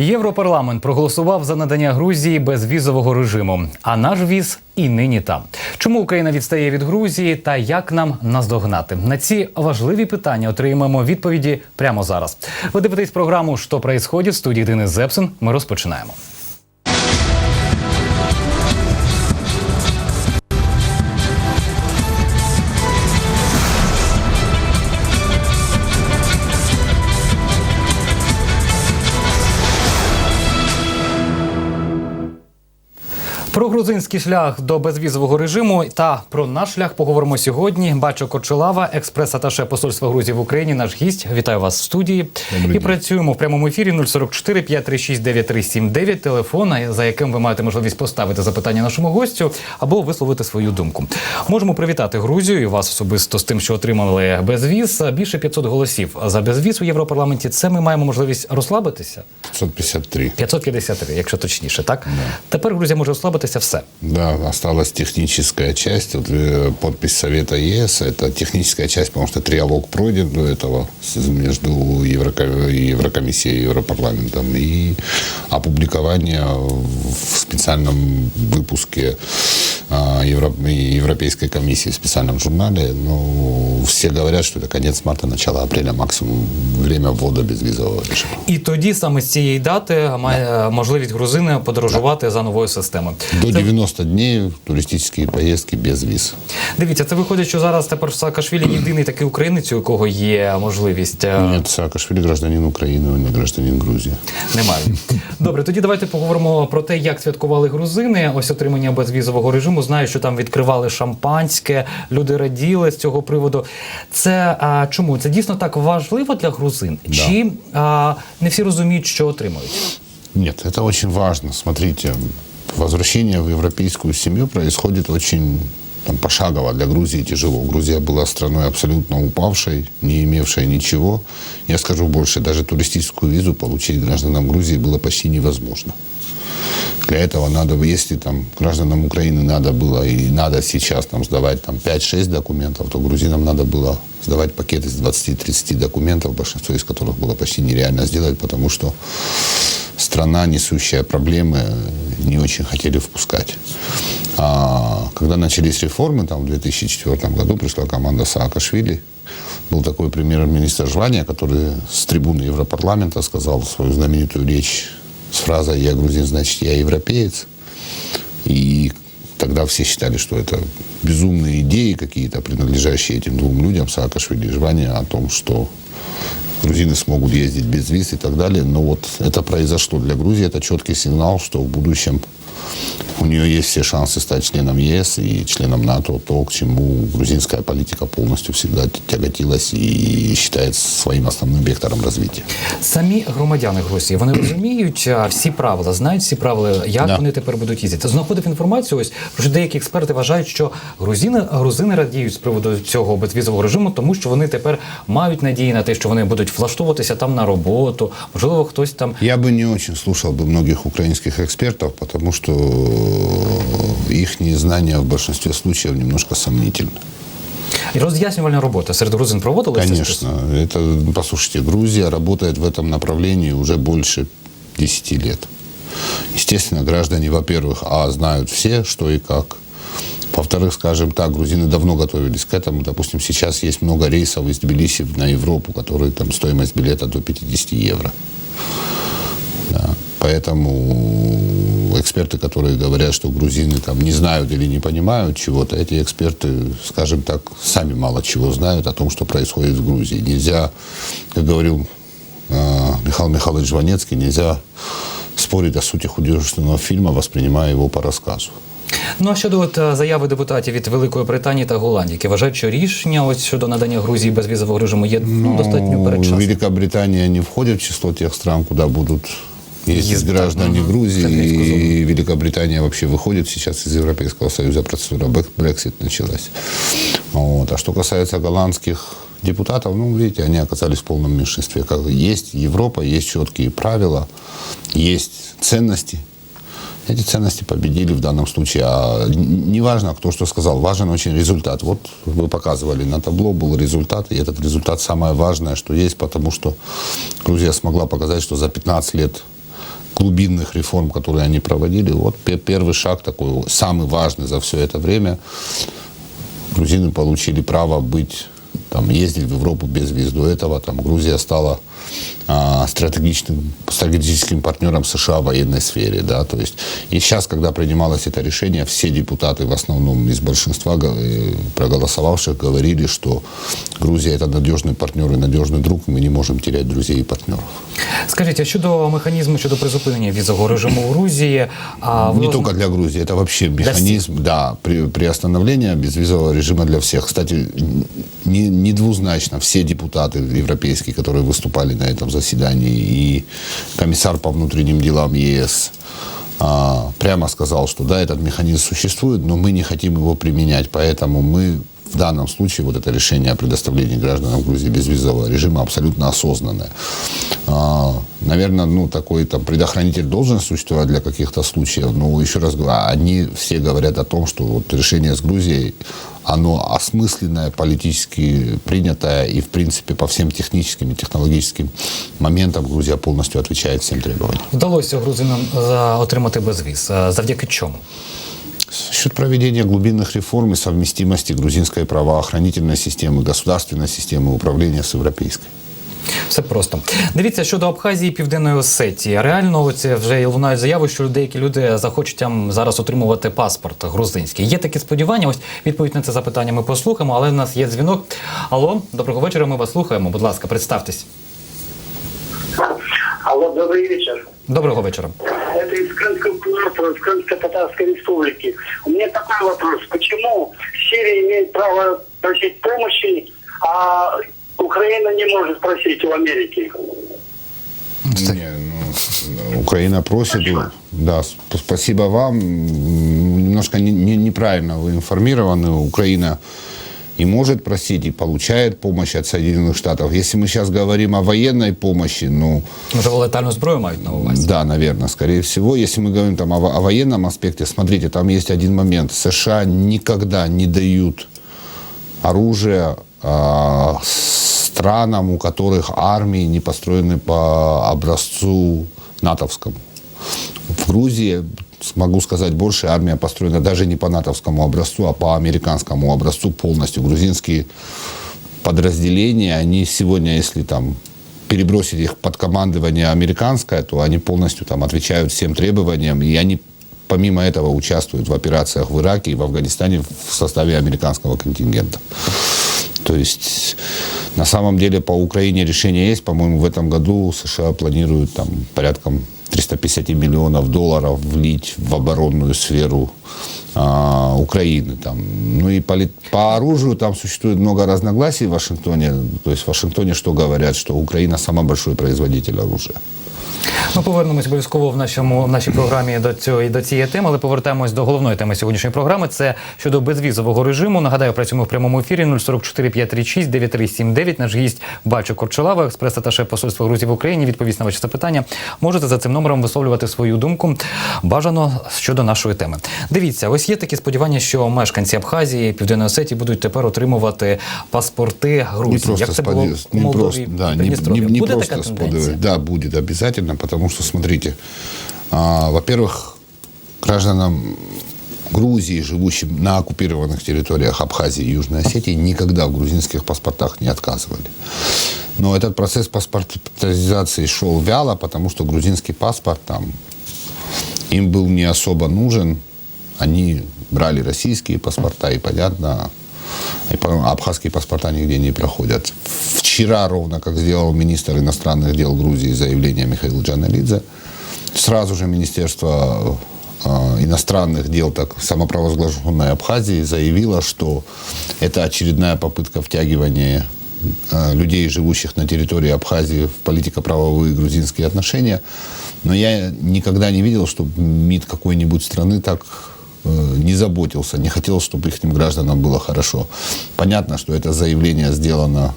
Європарламент проголосував за надання Грузії безвізового режиму. А наш віз і нині там. Чому Україна відстає від Грузії та як нам наздогнати? На ці важливі питання отримаємо відповіді прямо зараз. Ви дивитесь програму «Що происходит» в студії Денис Зепсин. Ми розпочинаємо. Про грузинський шлях до безвізового режиму та про наш шлях поговоримо сьогодні. Бачу Кочелава, експрес-аташе посольства Грузії в Україні. Наш гість. Вітаю вас в студії. І працюємо в прямому ефірі 044 536 9379 Телефон, за яким ви маєте можливість поставити запитання нашому гостю або висловити свою думку. Можемо привітати Грузію і вас особисто з тим, що отримали безвіз. Більше 500 голосів за безвіз у Європарламенті. Це ми маємо можливість розслабитися. 553. 553, якщо точніше, так тепер Грузія може розслабитися все. Да, осталась техническая часть. Вот, э, подпись Совета ЕС. Это техническая часть, потому что триалог пройден до этого с- между Евроко- Еврокомиссией и Европарламентом. И опубликование в специальном выпуске а, Евро- Европейской комиссии в специальном журнале. Ну, все говорят, что это конец марта, начало апреля, максимум время ввода безвизового режима. І тоді саме з цієї дати має можливість грузини подорожувати за новою системою. До 90 дней туристические поездки без виз. Дивіться, це виходить, що зараз тепер Саакашвілі єдиний такий українець, у кого є можливість. е, Нет, Саакашвили гражданин Украины, он не гражданин Грузии. Немає. Добре, тоді давайте поговоримо про те, як святкували грузини. Ось отримання безвізового режиму. Знаю, що там відкривали шампанське, люди раділи з цього приводу. Це а, чому? Це дійсно так важливо для грузин? Да. Чи а, не всі розуміють, що отримують? Нет, это очень важно. Смотрите, возвращение в европейскую семью происходит очень там, пошагово. Для Грузии тяжело. Грузия была страной абсолютно упавшей, не имевшей ничего. Я скажу больше, даже туристическую визу получить гражданам Грузии было почти невозможно. Для этого надо, если там гражданам Украины надо было и надо сейчас там сдавать там 5-6 документов, то грузинам надо было сдавать пакет из 20-30 документов, большинство из которых было почти нереально сделать, потому что страна, несущая проблемы, не очень хотели впускать. А когда начались реформы, там в 2004 году пришла команда Саакашвили, был такой премьер-министр Жвания, который с трибуны Европарламента сказал свою знаменитую речь с фразой «Я грузин, значит, я европеец». И тогда все считали, что это безумные идеи какие-то, принадлежащие этим двум людям, Саакашвили и Жвания, о том, что грузины смогут ездить без виз и так далее. Но вот это произошло для Грузии. Это четкий сигнал, что в будущем у нее есть все шансы стать членом ЕС и членом НАТО, то, к чему грузинская политика полностью всегда тяготилась и считается своим основным вектором развития. Самі громадяни Грузії вони розуміють а, всі правила, знають всі правила, як Да. вони тепер будуть їздити. Знаходив інформацію. Ось що деякі експерти вважають, що грузини грузини радіють з приводу цього безвізового режиму, тому що вони тепер мають надії на те, що вони будуть влаштовуватися там на роботу. Можливо, хтось там Я бы не очень слушал бы многих украинских экспертов, потому что их знания в большинстве случаев немножко сомнительны. і роз'яснювальна робота серед грузин проводилася. Конечно. Это, послушайте, Грузия работает в этом направлении уже больше 10 лет. Естественно, граждане, во-первых, а, знают все, что и как. Во-вторых, скажем так, грузины давно готовились к этому. Допустим, сейчас есть много рейсов из Тбилиси на Европу, которые там стоимость билета до 50 евро. Да. Поэтому эксперты, которые говорят, что грузины там не знают или не понимают чего-то, эти эксперты, скажем так, сами мало чего знают о том, что происходит в Грузии. Нельзя, как говорил э, Михаил Михайлович Жванецкий, нельзя спорить о сути художественного фильма, воспринимая его по рассказу. Ну а щодо от е, заяви депутатів від Великої Британії та Голландії, які вважають, що рішення ось щодо надання Грузії безвізового режиму є ну, достатньо Ну, передчасним. Великобритания не входит в число тех стран, куда будут ездить Ездить, граждане. Грузии. И Великобритания вообще выходит сейчас из Европейского Союза. Процедура Брексит началась. Вот. А что касается голландских депутатов, ну, видите, они оказались в полном меньшинстве. Как есть Европа, есть четкие правила, есть ценности. Эти ценности победили в данном случае. А не важно, кто что сказал, важен очень результат. Вот вы показывали на табло, был результат, и этот результат самое важное, что есть, потому что Грузия смогла показать, что за 15 лет глубинных реформ, которые они проводили. Вот пе- первый шаг такой, самый важный за все это время. Грузины получили право быть, там, ездить в Европу без виз. До этого там, Грузия стала а, стратегическим, стратегическим партнером США в военной сфере. Да? То есть, и сейчас, когда принималось это решение, все депутаты, в основном из большинства го- э, проголосовавших, говорили, что Грузия это надежный партнер и надежный друг, и мы не можем терять друзей и партнеров. Скажіть, а щодо механізму щодо призупинення візового режиму в Грузії, а ви Не озна- только для Грузии, это вообще механизм, да, при, приостановления безвизового режима для всех. Кстати, не, не двузначно все депутаты европейские, которые выступали на этом заседании, и комиссар по внутренним делам ЕС а, прямо сказал, что да, этот механизм существует, но мы не хотим его применять, поэтому мы в данном случае вот это решение о предоставлении гражданам Грузии безвизового режима абсолютно осознанное. А, Наверное, ну, такой там предохранитель должен существовать для каких-то случаев, но еще раз говорю, они все говорят о том, что вот решение с Грузией, оно осмысленное, политически принятое, и, в принципе, по всем техническим и технологическим моментам Грузия полностью отвечает всем требованиям. вдалося грузинам е, отримати безвіз? Завдяки чому? За счет проведения глубинных реформ и совместимости грузинской правоохранительной системы, государственной системы управления с европейской. Все просто. Дивіться щодо Абхазії і Південної Осетії. Реально, оце вже лунають заяви, що деякі люди захочуть там зараз отримувати паспорт грузинський. Є такі сподівання. Ось відповідь на це запитання ми послухаємо, але в нас є дзвінок. Алло, доброго вечора. Ми вас слухаємо. Будь ласка, представтесь. Алло, добрый вечер. Доброго вечора. Это из Крымского государства, из Крымско-Татарской республики. У меня такой вопрос. Почему Сирия имеет право просить помощи, а Украина не может просить у Америки? Не, ну, Украина просит. Да, сп- спасибо вам. Немножко не- не- неправильно вы информированы. Украина и может просить, и получает помощь от Соединенных Штатов. Если мы сейчас говорим о военной помощи, ну, Може, летальну зброю мають на увазі? да, наверное, скорее всего. Если мы говорим там о, о военном аспекте, смотрите, там есть один момент. США никогда не дают оружие а, странам, у которых армии не построены по образцу натовскому. В Грузии, могу сказать больше, армия построена даже не по натовскому образцу, а по американскому образцу полностью. Грузинские подразделения, они сегодня, если там перебросить их под командование американское, то они полностью там отвечают всем требованиям, и они помимо этого участвуют в операциях в Ираке и в Афганистане в составе американского контингента. То есть на самом деле по Украине решение есть. По-моему, в этом году США планируют там порядком 350 миллионов долларов влить в оборонную сферу а, Украины. Там. Ну и по, по оружию там существует много разногласий в Вашингтоне. То есть в Вашингтоне что говорят, что Украина самый большой производитель оружия. Ми повернемось обов'язково в нашому в нашій програмі до цього і до цієї теми, але повертаємось до головної теми сьогоднішньої програми. Це щодо безвізового режиму. Нагадаю, працюємо в прямому ефірі 044 536 9379. Наш гість Бачо Корчелава, експрес-аташе посольства Грузії в Україні. Відповість на ваші запитання. Можете за цим номером висловлювати свою думку бажано щодо нашої теми. Дивіться, ось є такі сподівання, що мешканці Абхазії, Південної Осетії будуть тепер отримувати паспорти Грузії. Як це було споди- у Молдові, да, не, Придністров'ї? не- не Буде просто така сподивить. Да, будет обязательно, потому что, смотрите, а, во-первых, гражданам Грузии, живущим на оккупированных территориях Абхазии и Южной Осетии, никогда в грузинских паспортах не отказывали. Но этот процесс паспортизации шел вяло, потому что грузинский паспорт там им был не особо нужен. Они брали российские паспорта, и понятно, и абхазские паспорта нигде не проходят. Вчера, ровно как сделал министр иностранных дел Грузии заявление Михаил Джаналидзе, сразу же Министерство э, иностранных дел, так самопровозглашенной Абхазии, заявило, что это очередная попытка втягивания э, людей, живущих на территории Абхазии, в политико-правовые грузинские отношения. Но я никогда не видел, чтобы МИД какой-нибудь страны так э, не заботился, не хотел, чтобы их гражданам было хорошо. Понятно, что это заявление сделано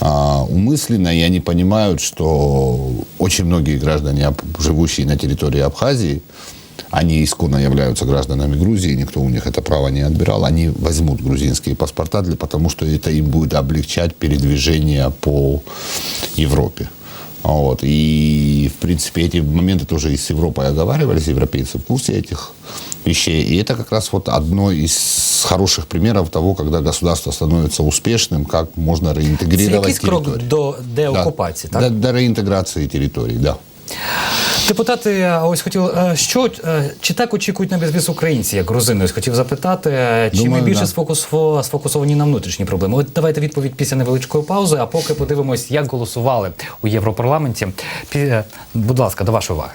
а, умысленно, и они понимают, что очень многие граждане, живущие на территории Абхазии, они исконно являются гражданами Грузии, никто у них это право не отбирал, они возьмут грузинские паспорта, для, потому что это им будет облегчать передвижение по Европе. Вот. И, в принципе, эти моменты тоже и с Европой оговаривались, европейцы в курсе этих вещей. И это как раз вот одно из хороших примеров того, когда государство становится успешным, как можно Це реинтегрировать якийсь крок территории. до Да. деокупації, так? До, до реинтеграции территорий, да. Депутати, ось хотів, е, що е, чи так очікують на безвіз українці, як грузини? Ось хотів запитати, чи чи ми більше да. сфокусфо- сфокусовані на внутрішні проблеми? От давайте відповідь після невеличкої паузи, а поки подивимось, як голосували у Європарламенті. Е, Будь ласка, до вашої уваги.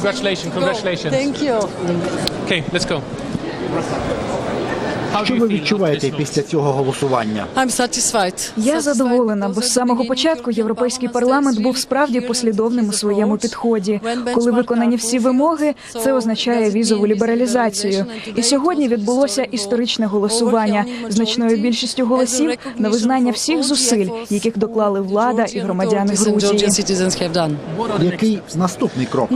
Congratulations, congratulations. Thank you. Okay, let's go. Що ви відчуваєте після цього голосування? Я задоволена, бо з самого початку європейський парламент був справді послідовним у своєму підході. Коли виконані всі вимоги, це означає візову лібералізацію. І сьогодні відбулося історичне голосування значною більшістю голосів на визнання всіх зусиль, яких доклали влада і громадяни Грузії. Який наступний крок?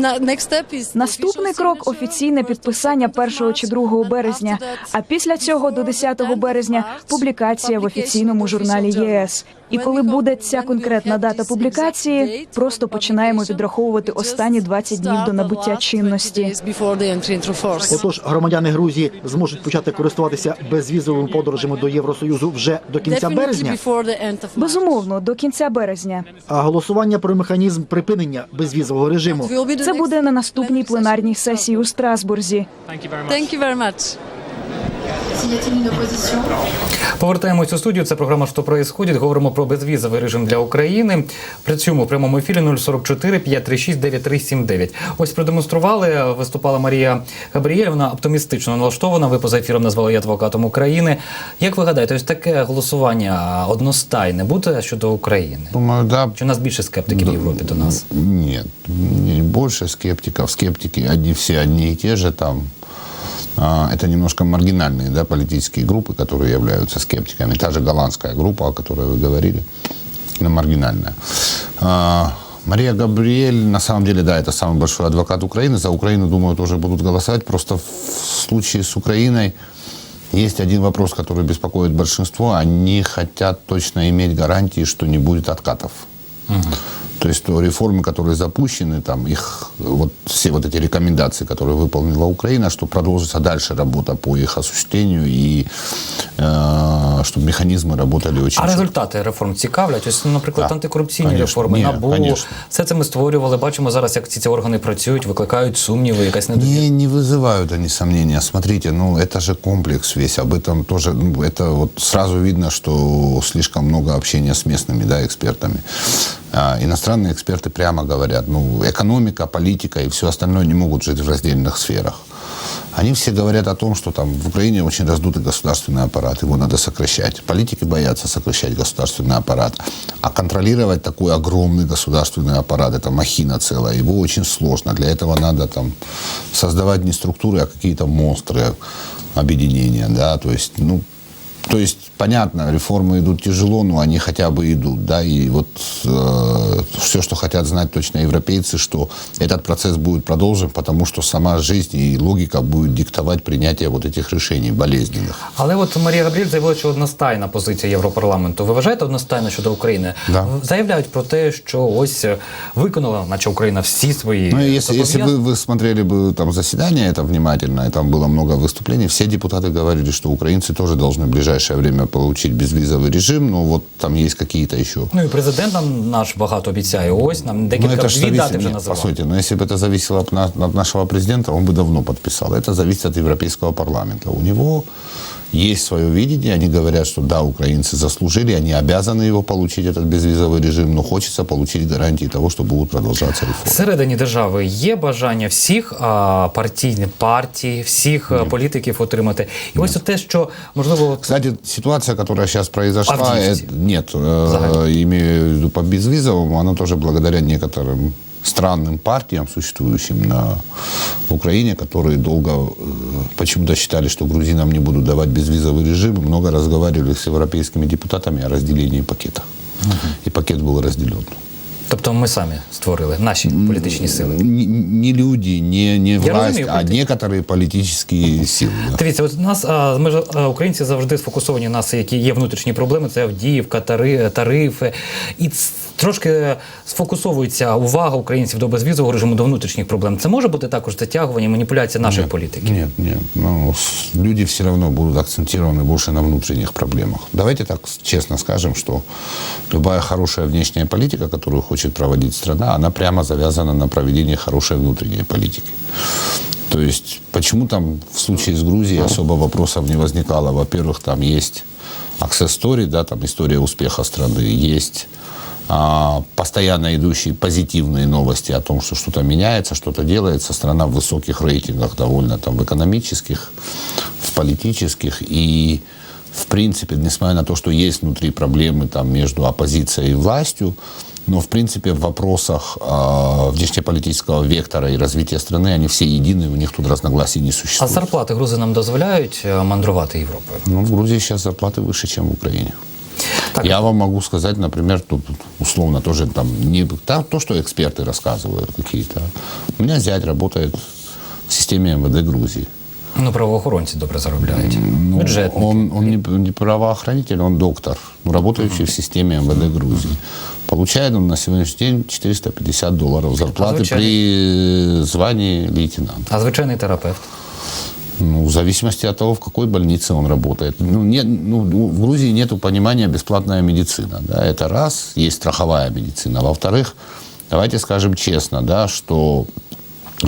Наступний крок офіційне підписання 1 чи 2 березня. А після цього до 10 березня публікація в офіційному журналі ЄС. І коли буде ця конкретна дата публікації, просто починаємо відраховувати останні 20 днів до набуття чинності. Отож, громадяни Грузії зможуть почати користуватися безвізовими подорожами до Євросоюзу вже до кінця березня. Безумовно, до кінця березня. А голосування про механізм припинення безвізового режиму Це буде на наступній пленарній сесії у Страсбурзі. Thank you very much. Повертаємось у студію. Це програма «Що происходит?». Говоримо про безвізовий режим для України. Працюємо в прямому ефірі 044 536 9379. Ось продемонстрували. Виступала Марія Габрієль. Вона оптимістично налаштована. Ви поза ефіром назвали її адвокатом України. Як ви гадаєте, ось таке голосування одностайне буде щодо України? Думаю, да. Чи у нас більше скептиків в Європі до нас? Нет, не больше скептиков. Скептики одни все одни и те же там. А, Это немножко маргинальные да, политические группы, которые являются скептиками. Та же голландская группа, о которой вы говорили, она маргинальная. А, Мария Габриэль, на самом деле, да, это самый большой адвокат Украины. За Украину, думаю, тоже будут голосовать. Просто в случае с Украиной есть один вопрос, который беспокоит большинство. Они хотят точно иметь гарантии, что не будет откатов. То есть то реформы, которые запущены, там их вот все вот эти рекомендации, которые выполнила Украина, что продолжится дальше работа по их осуществлению и э, чтобы механизмы работали очень А четко. результати реформ цікавлять? Ось, ну, наприклад, Так, антикорупційні конечно. реформи, Ні, НАБУ. конечно. Все це ми створювали. Бачимо зараз, як ці, ці органи працюють, викликають сумніви, якась недовіра. Не, не вызывают они сомнения. Смотрите, ну это же комплекс весь. Об этом тоже, ну, это вот сразу видно, что слишком много общения с местными да, экспертами. А, иностранные эксперты прямо говорят, ну экономика, политика и все остальное не могут жить в раздельных сферах. Они все говорят о том, что там в Украине очень раздутый государственный аппарат, его надо сокращать. Политики боятся сокращать государственный аппарат. А контролировать такой огромный государственный аппарат, это махина целая, его очень сложно. Для этого надо там создавать не структуры, а какие-то монстры объединения, да, то есть, ну, то есть, понятно, реформы идут тяжело, но они хотя бы идут, да, и вот э, все, что хотят знать точно европейцы, что этот процесс будет продолжен, потому что сама жизнь и логика будет диктовать принятие вот этих решений болезненных. Але от Марія Габріель заявила, що одностайна позиція Європарламенту. Ви вважаєте одностайно щодо України? Да. Заявляють про те, що ось е, виконала, наче Україна, всі свої Ну, и если, если зобов'язання. вы, вы смотрели бы там заседание это внимательно, и там было много выступлений, все депутаты говорили, что украинцы тоже должны в ближайшее время получить безвизовый режим, но вот там есть какие-то еще Ну і президент нам наш багато обіцяє. Ось нам Ну, декілька это ж дві дати зависит, вже нет, по називали. сути, но если бы это зависело от, на- от нашего президента, он бы давно подписал. Это зависит от Европейского парламента. У него есть свое видение, они говорят, что да, украинцы заслужили, они обязаны его получить, этот безвизовый режим, но хочется получить гарантии того, что будут продолжаться реформы. Всередині держави є бажання всіх а, партійних партій, всіх а, політиків отримати. І ось те, що можливо Кстати, ситуация, которая сейчас произошла, Авдеевке. это- нет, э, Загале. имею в виду по безвизовому, она тоже благодаря некоторым странным партиям, существующим на Украине, которые долго э, почему-то считали, что грузинам не будут давать безвизовый режим, много разговаривали с европейскими депутатами о разделении пакета. И пакет был разделен. Тобто ми самі створили наші політичні сили. Не, не люди, не, не власть, разумею, а політики. некоторые политические силы. да. Дивіться, от у нас а, ми ж а, українці завжди сфокусовані на нас, які є внутрішні проблеми. Це Авдіївка, тари, тарифи. І ц- трошки сфокусовується увага українців до безвізового режиму до внутрішніх проблем. Це може бути також затягування, маніпуляція нашої політики. Нет, нет. Ну, с- люди все равно будут акцентированы больше на внутренних проблемах. Давайте так с- честно скажем, что любая хорошая внешняя политика, которую хочет проводить страна, она прямо завязана на проведении хорошей внутренней политики. То есть, почему там в случае с Грузией особо вопросов не возникало? Во-первых, там есть access story, да, там история успеха страны, есть а, постоянно идущие позитивные новости о том, что что-то меняется, что-то делается. Страна в высоких рейтингах довольно там в экономических, в политических и в принципе, несмотря на то, что есть внутри проблемы там между оппозицией и властью, но в принципе в вопросах э, внешнеполитического вектора и развития страны они все едины, у них тут разногласий не А существует. зарплати грузинам дозволяють е, мандрувати Європою? Ну, в Грузии сейчас зарплаты выше, чем в Украине. Так. Я вам могу сказать, например, тут условно тоже там не та- то, что эксперты рассказывают какие-то. У меня зять работает в системе МВД Грузии. Ну, правоохоронці добре заробляють. Ну, Бюджетники. Он, он не, не правоохранитель, он доктор, работающий в системе МВД Грузии. Получает он на сегодняшний день 450 долларов зарплаты звучали? при звании лейтенанта. А звичайний терапевт. Ну, в зависимости от того, в какой больнице он работает. Ну, нет, ну, в Грузии нет понимания бесплатная медицина. Да, это раз, есть страховая медицина. Во-вторых, давайте скажем честно, да, что э,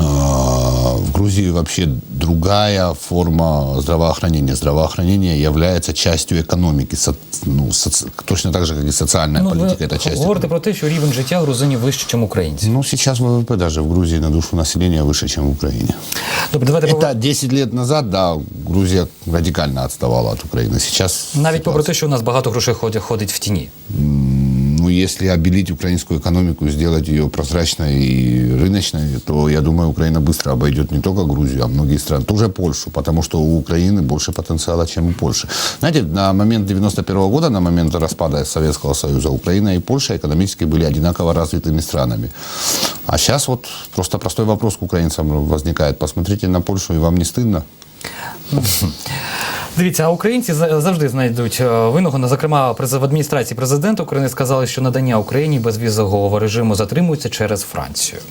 в Грузии вообще другая форма здравоохранения. Здравоохранение является частью экономики, со- ну, соци- точно так же, как и социальная Ну, политика. ви Это часть говорите экономики. про те, що рівень життя грузинів вище, ніж українців. Ну, сейчас ВВП даже в Грузии на душу населения выше, чем в Украине. Добре, давайте Это 10 лет назад, да, Грузия радикально отставала от Украины. Сейчас навіть попри ситуация- те, що у нас багато грошей ходить, ходить в тіні. Если обелить украинскую экономику, сделать ее прозрачной и рыночной, то, я думаю, Украина быстро обойдет не только Грузию, а многие страны. Тоже Польшу, потому что у Украины больше потенциала, чем у Польши. Знаете, на момент 91 года, на момент распада Советского Союза, Украина и Польша экономически были одинаково развитыми странами. А сейчас вот просто простой вопрос к украинцам возникает. Посмотрите на Польшу, и вам не стыдно? Дивіться, а українці за- завжди знайдуть е, винного. Ну, Зокрема, през- в адміністрації президента України сказали, що надання Україні безвізового режиму затримується через Францію.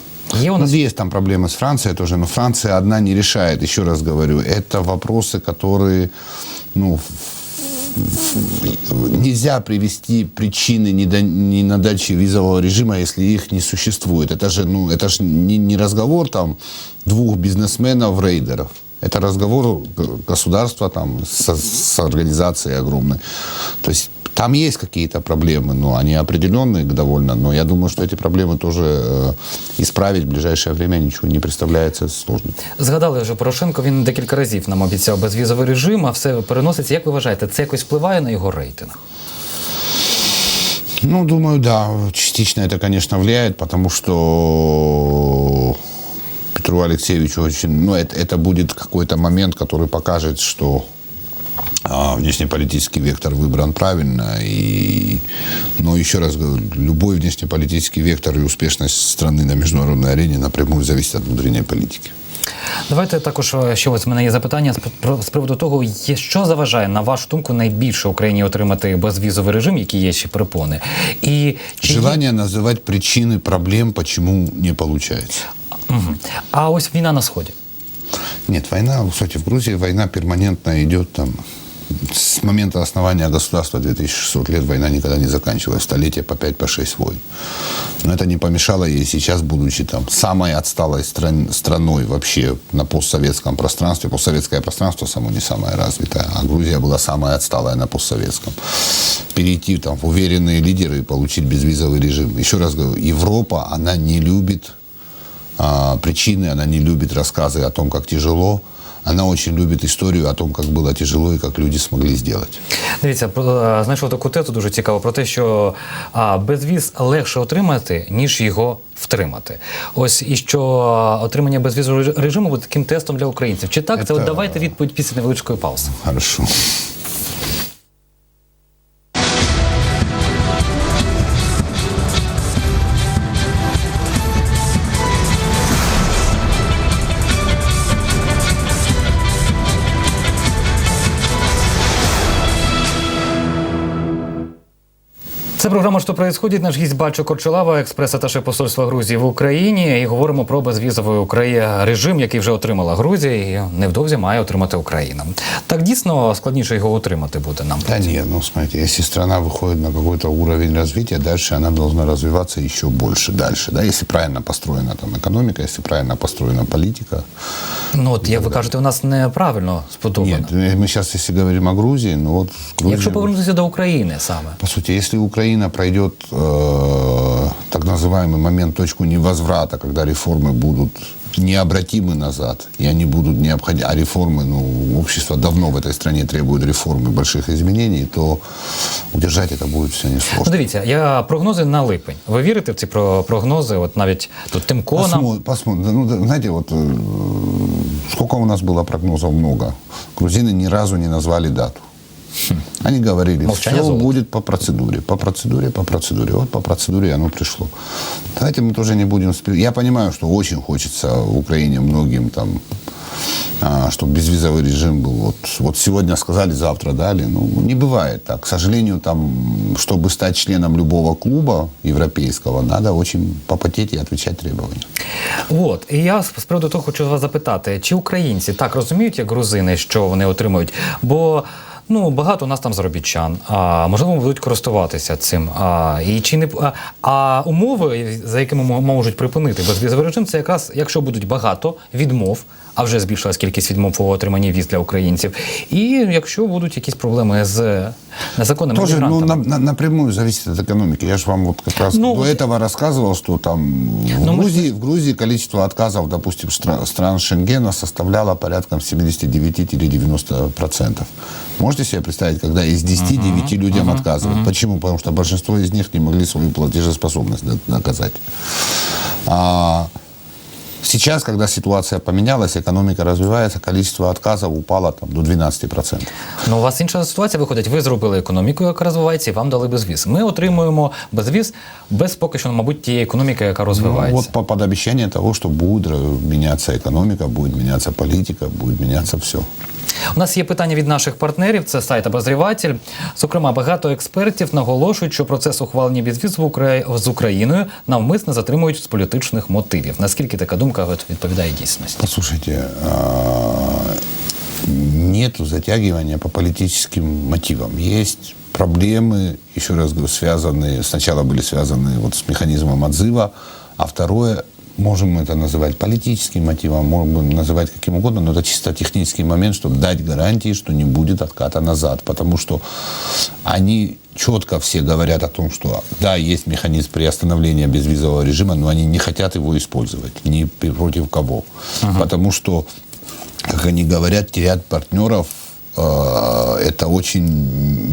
Є у У нас нас есть там проблемы с Францией тоже, но Франция одна не решает. Еще раз говорю, это вопросы, которые, ну, нельзя привести причины недо- ненадачи визового режима, если их не существует. Это же, ну, это же не, не разговор там двух бизнесменов-рейдеров. Это разговор г- государства там с, с организацией огромной. То есть там есть какие-то проблемы, но они определенные довольно. Но я думаю, что эти проблемы тоже э, исправить в ближайшее время ничего не представляется сложным. згадали вже Порошенко. Він декілька разів нам обіцяв безвізовий режим, а все переноситься. Як ви вважаєте, це якось впливає на його рейтинг? Ну, думаю, да, частично это, конечно, влияет, потому что Петру Алексеевичу очень... Ну, это, это будет какой-то момент, который покажет, что а, внешнеполитический вектор выбран правильно. И, но еще раз говорю, любой внешнеполитический вектор и успешность страны на международной арене напрямую зависит от внутренней политики. Давайте також е, ще ось в мене є запитання з про- з приводу того, є- що заважає на вашу думку найбільше Україні отримати безвізовий режим, які є ще препони, і чи є- Желание называть причины проблем, почему не получается. Мгм. А ось війна на сході. Нет, война, кстати, в Грузии война перманентно идет там. С момента основания государства 2600 лет война никогда не заканчивалась. Столетия по 5 по 6 войн. Но это не помешало ей сейчас, будучи там самой отсталой стран- страной вообще на постсоветском пространстве, постсоветское пространство само не самое развитое, а Грузия была самая отсталая на постсоветском, перейти там в уверенные лидеры и получить безвизовый режим. Еще раз говорю, Европа, она не любит а, причины, она не любит рассказы о том, как тяжело. она очень любит историю о том, как было тяжело и как люди смогли сделать. Дивіться, про- е, знайшов таку тезу дуже цікаво про те, що а, безвіз легше отримати, ніж його втримати. Ось і що отримання безвізового режиму буде таким тестом для українців. Чи так? Це от Це- давайте відповідь після невеличкої паузи. Хорошо. програма «Що происходит?» Наш гість Бальчо Корчелава, експрес-аташе посольства Грузії в Україні. І говоримо про безвізовий Украї... режим, який вже отримала Грузія, і невдовзі має отримати Україна. Так дійсно складніше його отримати буде нам. Да нет, ну смотрите, если страна выходит на какой-то уровень развития, дальше она должна развиваться еще больше, дальше, да, если правильно построена там экономика, если правильно построена политика. Ну от як ви кажете, у нас неправильно сподобано. Нет, мы сейчас, если говорим о Грузии, ну вот Грузия... Якщо повернутися до України саме. По сути, если Украина пройдет э, так называемый момент, точку невозврата, когда реформы будут необратимы назад, и они будут необходимы, а реформы, ну, общество давно в этой стране требует реформы, больших изменений, то удержать это будет все Ну, несложно. дивіться, я прогнози на липень. Ви вірите в ці про- прогнози? От навіть тут Тимко нам Посмотрим, посмотрим. Ну, да, знаете, вот э, сколько у нас было прогнозов много. Грузины ни разу не назвали дату. Они говорили, Молчание все золото. будет по процедуре, по процедуре, по процедуре. Вот по процедуре оно пришло. Давайте мы тоже не будем... спе- Я понимаю, что очень хочется в Украине многим там чтобы безвизовый режим был. Вот, вот сегодня сказали, завтра дали. Ну, не бывает так. К сожалению, там, чтобы стать членом любого клуба европейского, надо очень попотеть и отвечать требования. От і я з з приводу того хочу вас запитати, чи українці так розуміють, як грузини, що вони отримують? Бо ну багато у нас там заробітчан, а можливо будуть користуватися цим. А і чи не а, а умови, за якими можуть припинити безвізовий режим, це якраз якщо будуть багато відмов. А вже збільшилась кількість відмов у отриманні віз для українців. І якщо будуть якісь проблеми з незаконними Тоже ну, мігрантами. на- на- напрямую зависит от экономики. Я же вам вот как раз Ну, до этого рассказывал, что там в, Ну, мы- Грузии, в Грузии количество отказов, допустим, стра- стран Шенгена составляло порядком 79-90%. Можете себе представить, когда из 10 9 людям отказывают? Почему? Потому что большинство из них не могли свою платежеспособность до- доказать. А, Сейчас, когда ситуация поменялась, экономика развивается, количество отказов упало там, до 12%. Ну, у вас інша ситуація виходить. Ви зробили економіку, яка розвивається, і вам дали безвіз. Ми отримуємо безвіз без поки що, мабуть, тієї економіки, яка Ну, розвивається. вот по- под обещание того, что будет э, меняться экономика, будет меняться политика, будет меняться все. У нас є питання від наших партнерів. Це сайт Обозріватель. Зокрема, багато експертів наголошують, що процес ухвалення безвізу в Украї- з Україною навмисно затримують з політичних мотивів. Наскільки така думка от відповідає дійсності? Послушайте, а, нету затягивания по политическим мотивам. Есть проблемы, еще раз говорю, связанные, сначала были связаны вот с механизмом отзыва, а второе, можем это называть политическим мотивом, можем называть каким угодно, но это чисто технический момент, чтобы дать гарантии, что не будет отката назад. Потому что они четко все говорят о том, что да, есть механизм приостановления безвизового режима, но они не хотят его использовать ни против кого. Потому что, как они говорят, терять партнеров это очень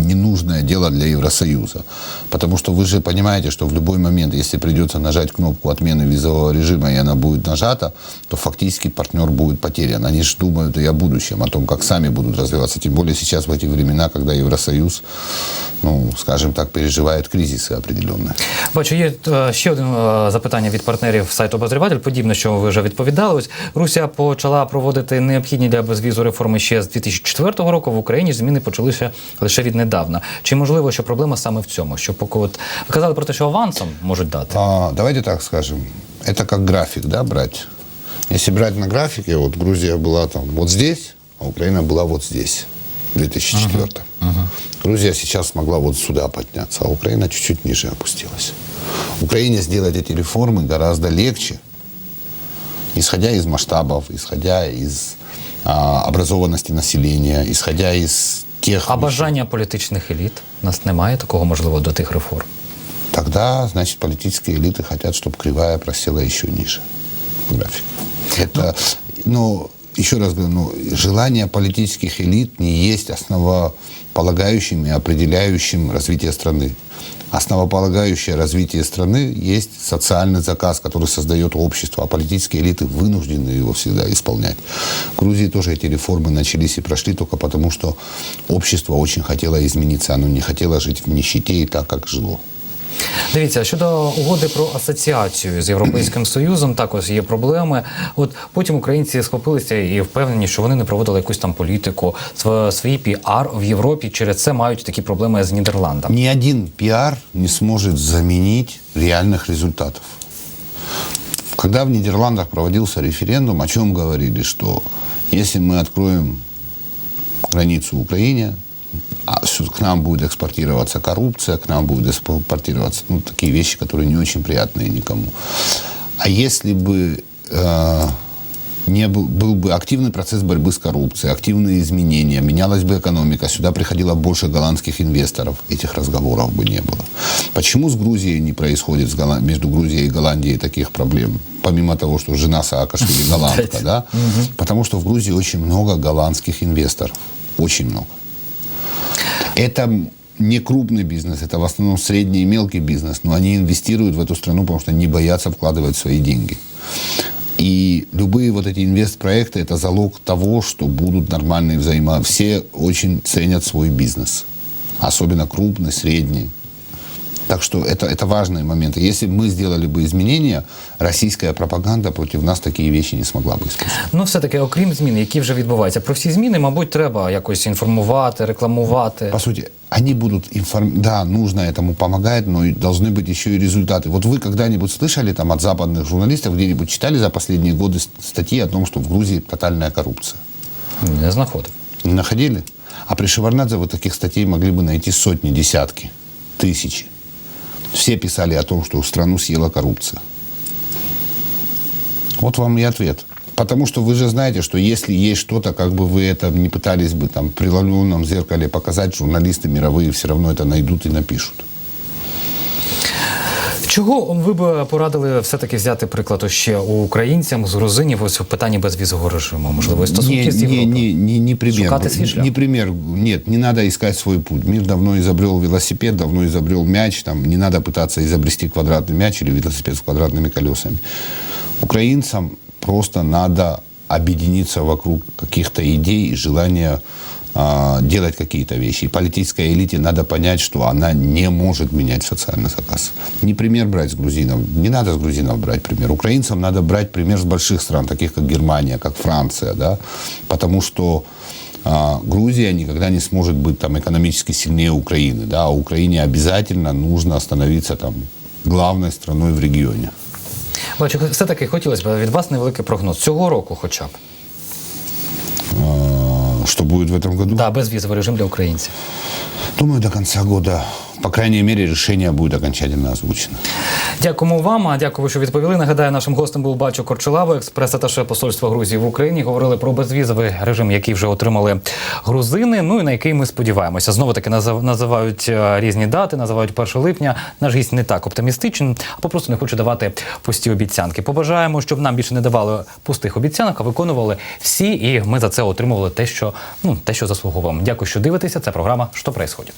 ненужное дело для Евросоюза. Потому что вы же понимаете, что в любой момент, если придется нажать кнопку отмены визового режима, и она будет нажата, то фактически партнер будет потерян. Они же думают и о будущем, о том, как сами будут развиваться. Тем более сейчас в эти времена, когда Евросоюз, ну, скажем так, переживает кризисы определенные. Бачу, є е, ще один е, запитання від партнерів сайту Обозріватель. Подібне, що ви вже відповідали. Ось Русія почала проводити необхідні для безвізу реформи ще з 2004 року. В Україні ж зміни почалися лише віднедавна. Чи можливо, що проблема саме в цьому? Що поки от ви казали про те, що авансом можуть дати? А, давайте так скажем. Это как график, да, брать. Если брать на графике, вот Грузия была там вот здесь, а Украина была вот здесь, в 2004 Грузия сейчас смогла вот сюда подняться, а Украина чуть-чуть ниже опустилась. Украине сделать эти реформы гораздо легче, исходя из масштабов, исходя из а, образованности населения, исходя из тех... А бажання політичних еліт У нас немає такого можливо до тих реформ. Тогда, значит, политические элиты хотят, чтобы кривая просела еще ниже в график. Это, ну, еще раз говорю, ну, желание политических элит не есть основополагающим и определяющим развитие страны. Основополагающее развитие страны есть социальный заказ, который создает общество, а политические элиты вынуждены его всегда исполнять. В Грузии тоже эти реформы начались и прошли только потому, что общество очень хотело измениться, оно не хотело жить в нищете и так, как жило. Дивіться, щодо угоди про асоціацію з Європейським Союзом, також є проблеми. От потім українці схопилися і впевнені, що вони не проводили якусь там політику, св- свій піар в Європі. Через це мають такі проблеми з Нідерландами. Ни один пиар не сможет заменить реальных результатов. Когда в Нидерландах проводился референдум, о чем говорили, что если мы откроем границу Украине, к нам будет экспортироваться коррупция, к нам будет экспортироваться ну, такие вещи, которые не очень приятные никому. А если бы э, не был, был бы активный процесс борьбы с коррупцией, активные изменения, менялась бы экономика, сюда приходило больше голландских инвесторов, этих разговоров бы не было. Почему с Грузией не происходит с Голланд- между Грузией и Голландией таких проблем? Помимо того, что жена Саакашвили голландка, да? Потому что в Грузии очень много голландских инвесторов. Очень много. Это не крупный бизнес, это в основном средний и мелкий бизнес, но они инвестируют в эту страну, потому что не боятся вкладывать свои деньги. И любые вот эти инвестпроекты – это залог того, что будут нормальные взаимо... Все очень ценят свой бизнес. Особенно крупный, средний. Так что это, это важные моменты. Если бы мы сделали бы изменения, российская пропаганда против нас такие вещи не смогла бы использовать. Ну, все таки, окрім змін, які вже відбуваються, про всі зміни, мабуть, треба якось інформувати, рекламувати. По сути, они будут информ... Да, нужно этому помогать, но и должны быть еще и результаты. Вот вы когда-нибудь слышали там от западных журналистов, где-нибудь читали за последние годы ст- статьи о том, что в Грузии тотальная коррупция? Не знаходив. Не находили? А при Шеварнадзе вот таких статей могли бы найти сотни, десятки, тысячи. Все писали о том, что страну съела коррупция. Вот вам и ответ. Потому что вы же знаете, что если есть что-то, как бы вы это не пытались бы там при лунном зеркале показать, журналисты мировые все равно это найдут и напишут. Чого ви б порадили все-таки взяти приклад ще у українцям з грузинів ось в питанні безвізового режиму? Можливо, і стосунки не, з не, Європою? не, не, не пример. Шукати свій шлях. Не пример. Нет, не надо искать свой путь. Мир давно изобрел велосипед, давно изобрел мяч. Там, не надо пытаться изобрести квадратный мяч или велосипед с квадратными колесами. Украинцам просто надо объединиться вокруг каких-то идей и желания а, делать какие-то вещи. И политической элите надо понять, что она не может менять социальный заказ. Не пример брать с грузинов. Не надо с грузинов брать пример. Украинцам надо брать пример с больших стран, таких как Германия, как Франция. Да? Потому что а, Грузия никогда не сможет быть там, экономически сильнее Украины. Да? А Украине обязательно нужно становиться там, главной страной в регионе. Бачу, все-таки хотілося б від вас невеликий прогноз. Цього року хоча б. А, Что будет в этом году? Да, безвізовий режим для українців. Думаю, до конца года, по крайней мере, решение будет окончательно озвучено. Дякуємо вам. А дякую, що відповіли. Нагадаю, нашим гостем був Бачо Корчелава, експрес-аташе посольства Грузії в Україні. Говорили про безвізовий режим, який вже отримали грузини. Ну і на який ми сподіваємося. Знову таки назив- називають е, різні дати, називають 1 липня. Наш гість не так оптимістичний, а просто не хоче давати пусті обіцянки. Побажаємо, щоб нам більше не давали пустих обіцянок, а виконували всі, і ми за це отримували те, що ну те, що заслуговуємо. Дякую, що дивитеся. Це програма «Що происходит?».